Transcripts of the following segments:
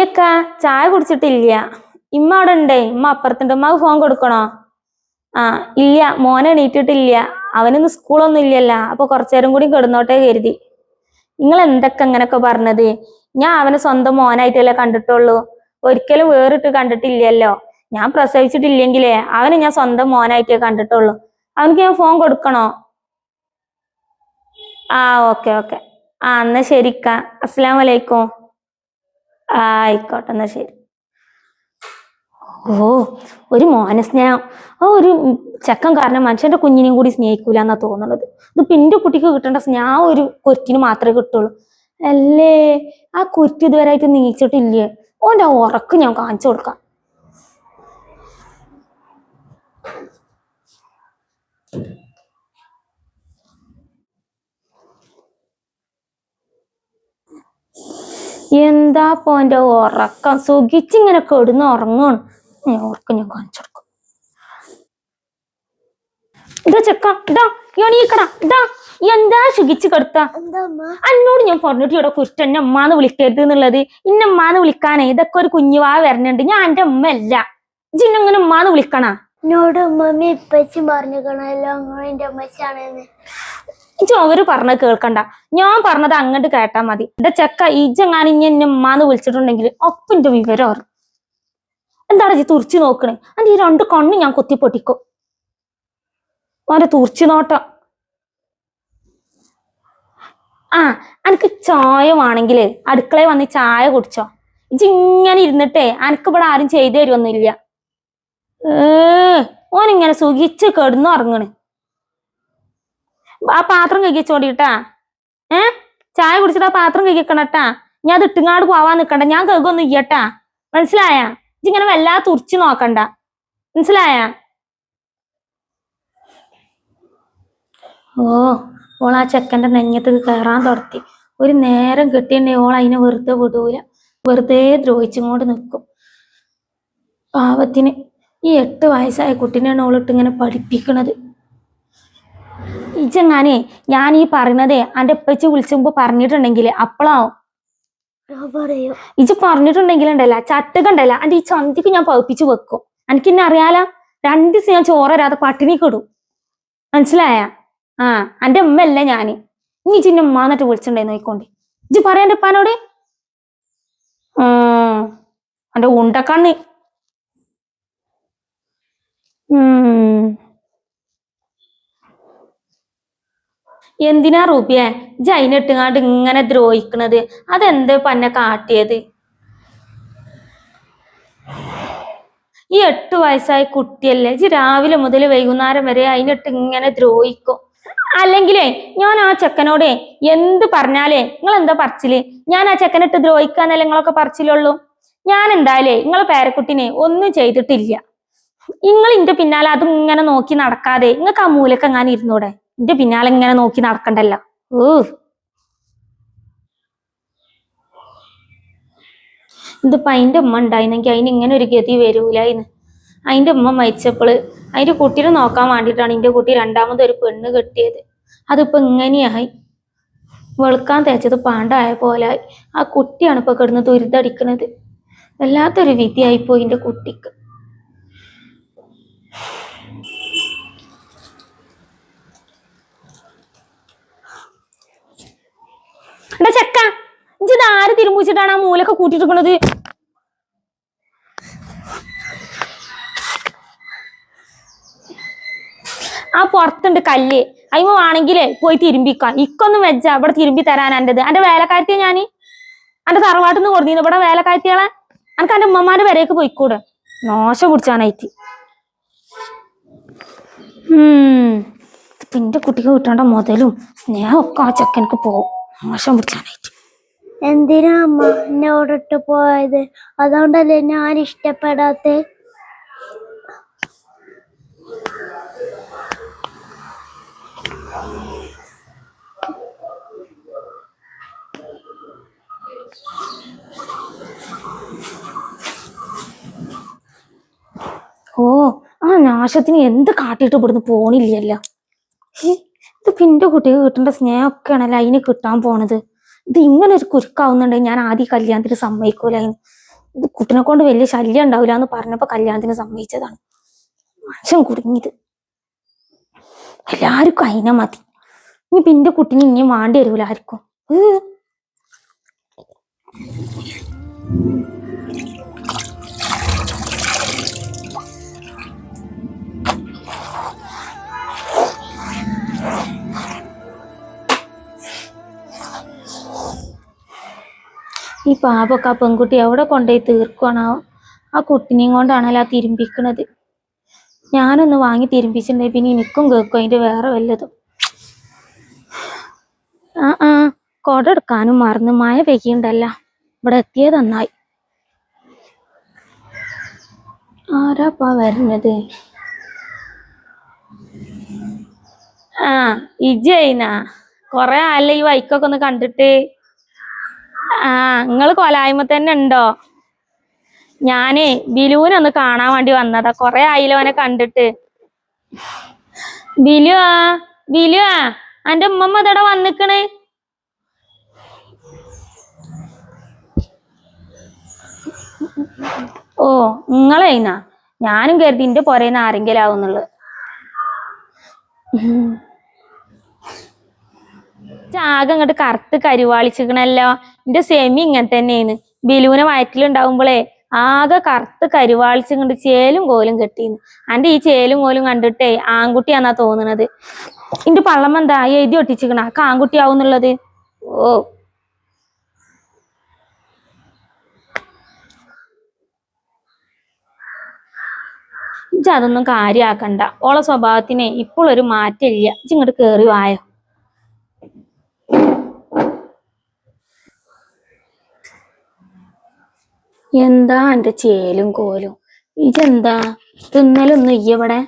ഇല്ലക്ക ചായ കുടിച്ചിട്ടില്ല. ഇമ്മ അവിടെ ഉണ്ടേ ഇമ്മ അപ്പുറത്തുണ്ട്. ഉമ്മ ഫോൺ കൊടുക്കണോ? ആ ഇല്ല. മോനെ എണീറ്റിട്ടില്ല. അവനിന്ന് സ്കൂളൊന്നും ഇല്ലല്ല. അപ്പൊ കുറച്ചേരം കൂടി കിടന്നോട്ടെ കരുതി. നിങ്ങൾ എന്തൊക്കെ അങ്ങനൊക്കെ പറഞ്ഞത്? ഞാൻ അവനെ സ്വന്തം മോനായിട്ടല്ലേ കണ്ടിട്ടുള്ളൂ. ഒരിക്കലും വേറിട്ട് കണ്ടിട്ടില്ലല്ലോ. ഞാൻ പ്രസവിച്ചിട്ടില്ലെങ്കിലേ അവനെ ഞാൻ സ്വന്തം മോനായിട്ടേ കണ്ടിട്ടുള്ളൂ. അവനക്ക് ഞാൻ ഫോൺ കൊടുക്കണോ? ആ ഓക്കെ ഓക്കെ. ആ എന്നാ ശരിക്ക. അസ്സാം വലൈക്കും ആയിക്കോട്ടെ എന്നാ ശരി. ഓ ഒരു മോന സ്നേഹം. ആ ഒരു ചെക്കൻ കാരണം മനുഷ്യന്റെ കുഞ്ഞിനെയും കൂടി സ്നേഹിക്കൂല എന്നാ തോന്നുന്നത്. ഇത് എന്റെ കുട്ടിക്ക് കിട്ടേണ്ട സ്നേഹം ആ ഒരു കൊറ്റിന് മാത്രമേ കിട്ടുള്ളൂ. അല്ലേ? ആ കുറ്റി ഇതുവരെയായിട്ട് നീച്ചിട്ടില്ലേ? ഓന്റെ ആ ഉറക്ക് ഞാൻ കാണിച്ചു കൊടുക്കാം. എന്താ പോന്റെ ഉറക്കം? സുഖിച്ചിങ്ങനെ കെടുന്ന് ഉറങ്ങാണ്. ഞാൻ ഉറക്കം ഞാൻ കാണിച്ചു കൊടുക്കും. ഇതാ ചെക്ക ഇതാ എണീക്കടാ ഇതാ എന്താ സുഖിച്ച് കെടുത്ത? അന്നോട് ഞാൻ പറഞ്ഞിട്ട് ഇവിടെ കുറ്റ എന്നെ അമ്മാന്ന് വിളിക്കരുത് എന്നുള്ളത്. ഇന്ന അമ്മാന്ന് വിളിക്കാനേ ഇതൊക്കെ ഒരു കുഞ്ഞുവാ വരണുണ്ട്. ഞാൻ എന്റെ അമ്മ അല്ല ഇജിന്നങ്ങനെ അമ്മാന്ന് വിളിക്കണ? എന്നോട് ഉമ്മമ്മ പറഞ്ഞു പറഞ്ഞിക്കണല്ലോ നിങ്ങൾ എന്റെ അമ്മച്ചാണെന്ന് ഇജ് അവർ പറഞ്ഞത് കേൾക്കണ്ട. ഞാൻ പറഞ്ഞത് അങ്ങോട്ട് കേട്ടാ മതി. എന്റെ ചെക്ക ഇജെങ്ങാനും ഇനി എന്നെ ഉമ്മാന്ന് വിളിച്ചിട്ടുണ്ടെങ്കിൽ ഒപ്പിന്റെ വിവരം എന്താണ് ജി തുറച്ചു നോക്കണേ? അതിന്റെ ഈ രണ്ട് കണ്ണ് ഞാൻ കൊത്തി പൊട്ടിക്കോ ഓന്റെ തുറച്ചു നോട്ടം. ആ എനിക്ക് ചായ വേണമെങ്കിൽ അടുക്കളയിൽ വന്ന് ചായ കുടിച്ചോ. ഇജ്ജ് ഇങ്ങനെ ഇരുന്നിട്ടേ എനിക്ക് ഇവിടെ ആരും ചെയ്തു തരുമൊന്നുമില്ല ഏ ഓനിങ്ങനെ സുഖിച്ച് കിടന്നുറങ്ങണ്. ആ പാത്രം കഴിച്ചോടിട്ടാ ഏ? ചായ കുടിച്ചിട്ട് ആ പാത്രം കഴിക്കണട്ടാ ഞാൻ അത് ഇട്ടുങ്ങാട് പോവാൻ നിക്കണ്ട. ഞാൻ കേൾക്കൊന്നും ഇയ്യട്ടാ. മനസ്സിലായ? ഇങ്ങനെ വല്ലാതെ തുറച്ചു നോക്കണ്ട. മനസ്സിലായ? ഓ ഓൾ ആ ചെക്കന്റെ നെഞ്ഞത്ത് കയറാൻ തുടത്തി. ഒരു നേരം കിട്ടിയണ്ടേ ഓൾ അതിനെ വെറുതെ വിടൂല. വെറുതെ ദ്രോഹിച്ചുകൊണ്ട് നിൽക്കും പാവത്തിന് ഈ എട്ട് വയസ്സായ കുട്ടീനെയാണ് ഓളിട്ട് ഇങ്ങനെ പഠിപ്പിക്കണത്. ഇജങ്ങാനേ ഞാൻ ഈ പറയുന്നതേ അന്റെ ഉപ്പച്ചി വിളിച്ചുമ്പോ പറഞ്ഞിട്ടുണ്ടെങ്കിൽ അപ്പളാവും. ഇജ് പറഞ്ഞിട്ടുണ്ടെങ്കിലുണ്ടല്ല ചട്ടുകണ്ടല്ല അന്റെ ഈ ചന്തിക്ക് ഞാൻ പതിപ്പിച്ചു വെക്കും. എനിക്ക് എന്നെ അറിയാലോ രണ്ട് ദിവസം ഞാൻ ചോറരാതെ പട്ടിണി കിടും. മനസ്സിലായ? ആ അന്റെ അല്ലേ ഞാൻ. ഇനി ഇജിന്റെ ഉമ്മ എന്നിട്ട് വിളിച്ചിട്ടുണ്ടായി നോയിക്കോണ്ടി ഇജ് പറയാ എന്റെ ഉപ്പാനോട്. അന്റെ ഉണ്ടക്കണ്ണി. ഉം. എന്തിനാ റൂബിയെ? ജൈനിട്ടുങ്ങാണ്ട് ഇങ്ങനെ ദ്രോഹിക്കണത്. അതെന്ത് പന്നെ കാട്ടിയത്? ഈ എട്ട് വയസ്സായ കുട്ടിയല്ലേ? ജി രാവിലെ മുതൽ വൈകുന്നേരം വരെ അതിനിട്ട് ഇങ്ങനെ ദ്രോഹിക്കും. അല്ലെങ്കിലേ ഞാൻ ആ ചെക്കനോടെ എന്ത് പറഞ്ഞാലേ നിങ്ങൾ എന്താ പറച്ചിൽ? ഞാൻ ആ ചെക്കനിട്ട് ദ്രോഹിക്കാന്നല്ലേ നിങ്ങളൊക്കെ പറച്ചിലുള്ളൂ? ഞാൻ എന്തായാലേ നിങ്ങളെ പേരക്കുട്ടിനെ ഒന്നും ചെയ്തിട്ടില്ല. നിങ്ങൾ ഇന്റെ പിന്നാലെ അതും ഇങ്ങനെ നോക്കി നടക്കാതെ നിങ്ങൾക്ക് ആ മൂലക്കെങ്ങാനും ഇരുന്നൂടെ? ഇന്റെ പിന്നാലെ ഇങ്ങനെ നോക്കി നടക്കണ്ടല്ല. ഓ ഇതിപ്പോ അതിന്റെ ഉമ്മ ഉണ്ടായിരുന്നെങ്കിൽ അതിന് ഇങ്ങനെ ഒരു ഗതി വരൂലായിന്ന്. അതിന്റെ ഉമ്മ മരിച്ചപ്പോൾ അതിന്റെ കുട്ടീനെ നോക്കാൻ വേണ്ടിട്ടാണ് എന്റെ കുട്ടി രണ്ടാമത് ഒരു പെണ്ണ് കെട്ടിയത്. അതിപ്പോ ഇങ്ങനെയായി. വെളുക്കാൻ തേച്ചത് പാണ്ടായ പോലെ ആ കുട്ടിയാണ് ഇപ്പൊ കിടന്ന് ദുരിതടിക്കണത് വല്ലാത്തൊരു വിധിയായിപ്പോയി എന്റെ കുട്ടിക്ക്. എടാ ചെക്ക ഇത് ആര് തിരുമ്പിച്ചിട്ടാണ് ആ മൂലൊക്കെ കൂട്ടിട്ടിരിക്കണത് ആ പുറത്തുണ്ട് കല്ല്. അയിമ വേണമെങ്കിലേ പോയി തിരുമ്പിക്കാം. ഇക്കൊന്നും വെച്ച ഇവിടെ തിരുമ്പി തരാൻ എന്റെത് എന്റെ വേലക്കാരത്തിയെ ഞാൻ എന്റെ തറവാട്ടിൽ നിന്ന് കൊടുത്തിരുന്നു ഇവിടെ വേലക്കാരത്തികളെ എനിക്ക് എന്റെ ഉമ്മമാരുടെ വരെയൊക്കെ പോയിക്കൂടെ? നോശം പിടിച്ചാനായിട്ട് ഉം. പിന്നെ കുട്ടിക്ക് കിട്ടേണ്ട മുതലും സ്നേഹമൊക്കെ ആ ചെക്കനക്ക് പോവും. നാശം പിടിച്ചാനായിട്ട് എന്തിനാ അമ്മ എന്നോടിട്ട് പോയത്? അതുകൊണ്ടല്ലേ ഞാൻ ഇഷ്ടപ്പെടാത്ത? ഓ ആ നാശത്തിന് എന്ത് കാട്ടിയിട്ട് ഇവിടുന്ന് പോണില്ലല്ലോ? ഹി, ഇത് പിന്നെ കുട്ടിക്ക് കിട്ടേണ്ട സ്നേഹമൊക്കെയാണല്ലോ അതിന് കിട്ടാൻ പോണത്? ഇത് ഇങ്ങനെ ഒരു കുരുക്കാവുന്നുണ്ടെങ്കിൽ ഞാൻ ആദ്യം കല്യാണത്തിന് സമ്മതിക്കൂലായിരുന്നു ഇത് കുട്ടിനെ കൊണ്ട് വലിയ ശല്യം ഉണ്ടാവില്ല എന്ന് പറഞ്ഞപ്പോ കല്യാണത്തിന് സമ്മതിച്ചതാണ്. മനുഷ്യൻ കുടുങ്ങിയത്. എല്ലാവർക്കും അതിനെ മതി. ഇനി പിന്നെ കുട്ടിനെ ഇനിയും വാണ്ടി വരൂല ആർക്കും ഈ പാപൊക്കെ ആ പെൺകുട്ടി എവിടെ കൊണ്ടുപോയി തീർക്കുവാണോ? ആ കുട്ടിനെയും കൊണ്ടാണല്ലോ ആ തിരുമ്പിക്കണത്. ഞാനൊന്ന് വാങ്ങി തിരുമ്പിച്ചിട്ടുണ്ടെങ്കിൽ പിന്നെ എനിക്കും കേൾക്കും. അതിന്റെ വേറെ വല്ലതും. ആ ആ. കുട എടുക്കാനും മറന്ന് മഴ പെയ്യണ്ടല്ല ഇവിടെ എത്തിയത് നന്നായി. ആരാപ്പാ വരുന്നത്? ആ ഇജയിന കൊറേ ആയല്ലോ ഈ വൈക്കൊക്കെ ഒന്ന് കണ്ടിട്ട്. ആ നിങ്ങൾ കൊലായ്മ തന്നെ ഉണ്ടോ? ഞാനേ ബിലുവിനെ ഒന്ന് കാണാൻ വേണ്ടി വന്നതാ. കൊറേ ആയില്ലോ അവനെ കണ്ടിട്ട്. ബിലു ആ അന്റെ ഉമ്മമ്മ ഇതടെ വന്നിക്കണ്? ഓ നിങ്ങളെയ്ന്നാ ഞാനും കരുതി എന്റെ പൊരേന്ന് ആരെങ്കിലും ആവുന്നുള്ളു ആകെ അങ്ങോട്ട് കറുത്ത് കരുവാളിച്ചിക്കണല്ലോ. എന്റെ സെമി ഇങ്ങനെ തന്നെയാണ്. ബിലൂനെ വയറ്റിലുണ്ടാവുമ്പോളേ ആകെ കറുത്ത് കരുവാളിച്ചിങ്ങണ്ട് ചേലും കോലും കെട്ടിന്ന്. അന്റെ ഈ ചേലും കോലും കണ്ടിട്ടേ ആൺകുട്ടിയാന്നാ തോന്നണത്. ഇന്റെ പള്ളം എന്താ? എഴുതി ഒട്ടിച്ചിക്കണ ആക്ക് ആൺകുട്ടിയാവുന്നുള്ളത് ഓ. ഇജ്ജ് അതൊന്നും കാര്യമാക്കണ്ട ഓളെ സ്വഭാവത്തിനെ ഇപ്പോൾ ഒരു മാറ്റമില്ല ഇജ്ജ് ഇങ്ങോട്ട് കേറി വായോ. എന്താ എന്റെ ചേലും കോലും? ഇതെന്താ? തിന്നലൊന്നും ഇയ്യവിടെ.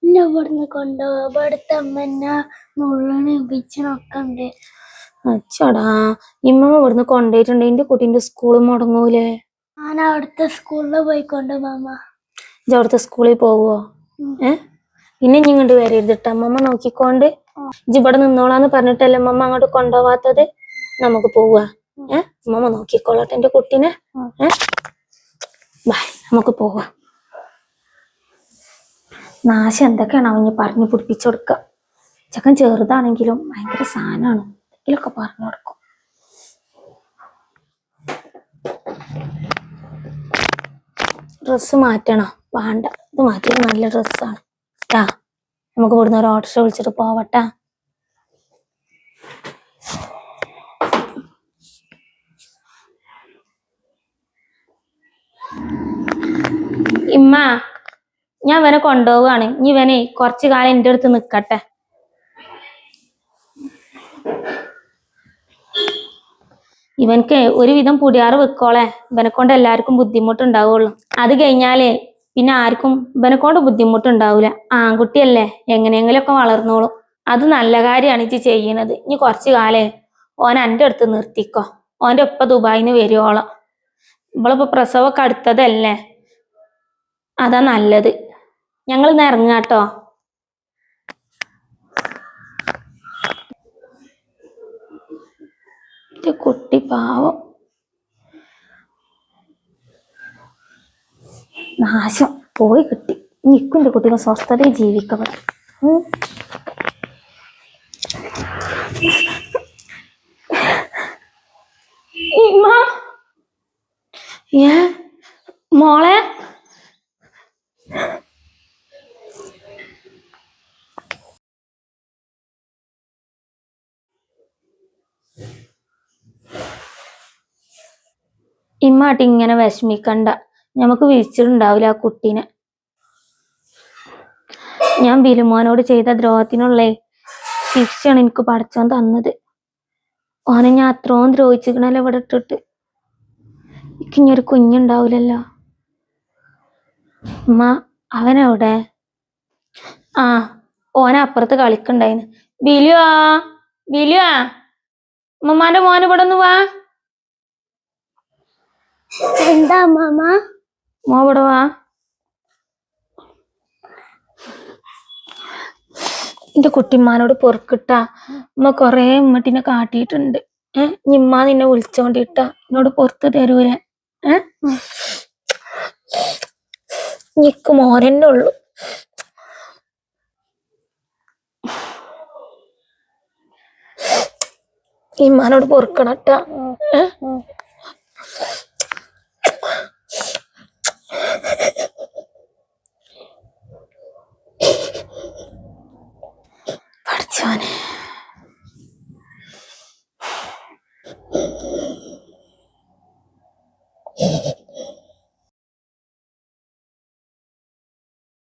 എന്നെ ഇവിടുന്ന് ഇവിടുത്തെ നുള്ളണി ഉണ്ട്. അച്ചടാ ഇമ്മ ഇവിടുന്ന് കൊണ്ടുപോയിട്ടുണ്ട്. എന്റെ കുട്ടീന്റെ സ്കൂൾ മുടങ്ങൂലേ? ഞാൻ അവിടുത്തെ സ്കൂളിൽ പോയിക്കൊണ്ട് മാമ ഇജ്ജ് അവിടുത്തെ സ്കൂളിൽ പോവോ. ഏ? പിന്നെ ഇനി ഇങ്ങോട്ട് വരരുതിട്ട അമ്മമ്മ നോക്കിക്കൊണ്ട് ഇജ്ജ് ഇവിടെ നിന്നോളാന്ന് പറഞ്ഞിട്ടല്ലേ അമ്മമ്മ അങ്ങോട്ട് കൊണ്ടുപോവാത്തത്? നമുക്ക് പോവാ. ഏ? അമ്മമ്മ നോക്കിക്കോളട്ടെ എന്റെ കുട്ടീനെ. ഏ? ബൈ നമുക്ക് പോവാ. നാശം എന്തൊക്കെയാണ് അവന് പറഞ്ഞു പിടിപ്പിച്ചു ചക്കൻ ചെക്കൻ ചെറുതാണെങ്കിലും ഭയങ്കര സാധനമാണ് എന്തെങ്കിലുമൊക്കെ പറഞ്ഞു കൊടുക്കും. ഡ്രസ്സ് മാറ്റണോ? വേണ്ട. ഇത് മാറ്റിയത് നല്ല ഡ്രസ്സാണ്. ട്ടാ നമുക്ക് ഇവിടുന്ന് ഒരു ഓട്ടോറിക്ഷ വിളിച്ചിട്ട് പോവട്ടാ ഇമ്മ ഞാൻ ഇവനെ കൊണ്ടുപോവാണ് ഇനി ഇവനെ കുറച്ചു കാലം എന്റെ അടുത്ത് നിൽക്കട്ടെ ഇവനക്ക് ഒരുവിധം പുടിയാറ് വെക്കോളെ. ഇവനെ കൊണ്ട് എല്ലാവർക്കും ബുദ്ധിമുട്ടുണ്ടാവുള്ളൂ. അത് കഴിഞ്ഞാലേ പിന്നെ ആർക്കും ഇവനെ കൊണ്ട് ബുദ്ധിമുട്ടുണ്ടാവൂല. ആൺകുട്ടിയല്ലേ എങ്ങനെയെങ്കിലുമൊക്കെ വളർന്നോളും. അത് നല്ല കാര്യമാണ് ഇച്ചി ചെയ്യണത് ഇനി കുറച്ചു കാലേ ഓൻ എന്റെ അടുത്ത് നിർത്തിക്കോ. ഓന്റെ ഒപ്പ ദുബായിന്ന് വരുവോളാം. ഇവളിപ്പോ പ്രസവമൊക്കെ അടുത്തതല്ലേ? അതാ നല്ലത്. ഞങ്ങൾ ഇന്ന് ഇറങ്ങാട്ടോ കുട്ടി. പാവം. നാശം. പോയി കിട്ടി. നിൽക്കും എന്റെ കുട്ടികൾ സ്വസ്ഥതയിൽ ജീവിക്കപ്പെടാം ഏ? മോളെ? ഇമ്മാട്ടി ഇങ്ങനെ വിഷമിക്കണ്ട. നമുക്ക് വിളിച്ചിട്ടുണ്ടാവില്ല ആ കുട്ടീനെ. ഞാൻ ബിലുമോനോട് ചെയ്ത ദ്രോഹത്തിനുള്ള ശിക്ഷയാണ് എനിക്ക് പഠിച്ചോൻ തന്നത്. ഓനെ ഞാൻ അത്രയും ദ്രോഹിച്ചിരിക്കണല്ലോ ഇവിടെ ഇട്ടിട്ട്? എനിക്ക് ഇനി ഒരു കുഞ്ഞുണ്ടാവില്ലല്ലോ. ഉമ്മ അവനെവിടെ ആ ഓനപ്പുറത്ത് അപ്പുറത്ത് കളിക്കണ്ടായിന്ന് ബിലുവാ ബിലുവാ. ഉമ്മമാന്റെ മോൻ ഇവിടെ ഒന്ന് വാ. എന്താ മാമ? മോ ഇവിടെ എന്റെ കുട്ടിമാനോട് പൊറുക്കിട്ട. ഉമ്മ കൊറേ ഉമ്മട്ടിനെ കാട്ടിയിട്ടുണ്ട്. ഏഹ് നിമ്മ നിന്നെ വിളിച്ചോണ്ടിട്ട. എന്നോട് പുറത്ത് തരൂല? നിക്ക് മോരന്നെ ഉള്ളു. ഇമ്മാനോട് പൊറുക്കണട്ടാ. ഏ?